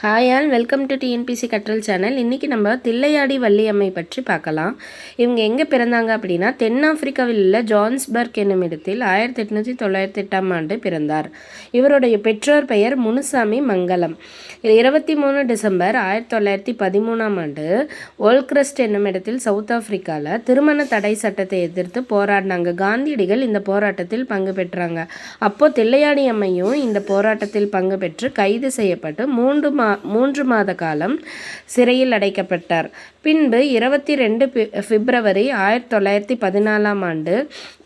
Hi all welcome to TNPC கற்றல் channel இன்றைக்கி நம்ம தில்லையாடி வள்ளியம்மை பற்றி பார்க்கலாம். இவங்க எங்கே பிறந்தாங்க அப்படின்னா தென்னாப்பிரிக்காவில் உள்ள ஜான்ஸ்பர்க் என்னும் இடத்தில் ஆயிரத்தி எட்நூற்றி தொள்ளாயிரத்தி எட்டாம் ஆண்டு பிறந்தார். இவருடைய பெற்றோர் பெயர் முனுசாமி மங்கலம். இருபத்தி மூணு டிசம்பர் ஆயிரத்தி தொள்ளாயிரத்தி பதிமூணாம் ஆண்டு ஓல்க்ரஸ்ட் என்னும் இடத்தில் சவுத் ஆப்பிரிக்காவில் திருமண தடை சட்டத்தை எதிர்த்து போராடினாங்க. காந்தியடிகள் இந்த போராட்டத்தில் பங்கு பெற்றாங்க. அப்போது தில்லையாடி அம்மையும் இந்த போராட்டத்தில் பங்கு பெற்று கைது செய்யப்பட்டு மூன்று மூன்று மாத காலம் சிறையில் அடைக்கப்பட்டார். பின்பு இருபத்தி ரெண்டு பிப்ரவரி ஆயிரத்தி தொள்ளாயிரத்தி பதினாலாம் ஆண்டு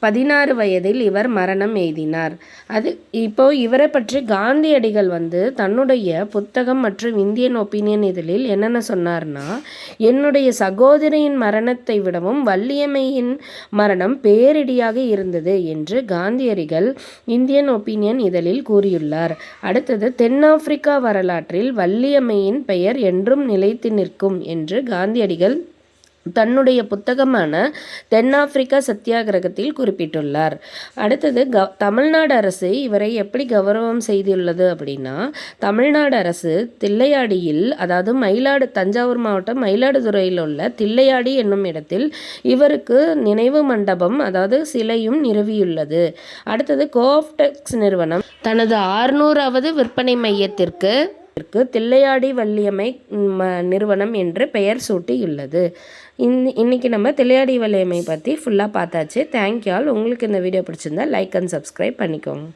பதினாறு வயதில் இவர் மரணம் எய்தினார். அது இப்போ இவரை பற்றி காந்தியடிகள் வந்து தன்னுடைய புத்தகம் மற்றும் இந்தியன் ஒப்பீனியன் இதழில் என்னென்ன சொன்னார்னா என்னுடைய சகோதரியின் மரணத்தை விடவும் வள்ளியம்மையின் மரணம் பேரிடியாக இருந்தது என்று காந்தியடிகள் இந்தியன் ஒப்பீனியன் இதழில் கூறியுள்ளார். அடுத்தது தென்னாப்பிரிக்கா வரலாற்றில் வள்ளியம்மையின் பெயர் என்றும் நிலைத்து நிற்கும் என்று காந்தியடிகள் தன்னுடைய புத்தகமான தென்னாப்பிரிக்கா சத்தியாகிரகத்தில் குறிப்பிட்டுள்ளார். அடுத்தது க தமிழ்நாடு அரசு இவரை எப்படி கௌரவம் செய்துள்ளது அப்படின்னா தமிழ்நாடு அரசு தில்லையாடியில் அதாவது மயிலாடு தஞ்சாவூர் மாவட்டம் மயிலாடுதுறையில் உள்ள தில்லையாடி என்னும் இடத்தில் இவருக்கு நினைவு மண்டபம் அதாவது சிலையும் நிறுவியுள்ளது. அடுத்தது கோஆப்டெக்ஸ் நிறுவனம் தனது ஆறுநூறாவது விற்பனை மையத்திற்கு தில்லையாடி வள்ளியம்மை நிறுவனம் என்று பெயர் சூட்டியுள்ளது. இன் இன்றைக்கி நம்ம தில்லையாடி வள்ளியம்மை பற்றி ஃபுல்லாக பார்த்தாச்சு. தேங்க்யூ ஆல் உங்களுக்கு இந்த வீடியோ பிடிச்சிருந்தா லைக் அண்ட் சப்ஸ்கிரைப் பண்ணிக்கோங்க.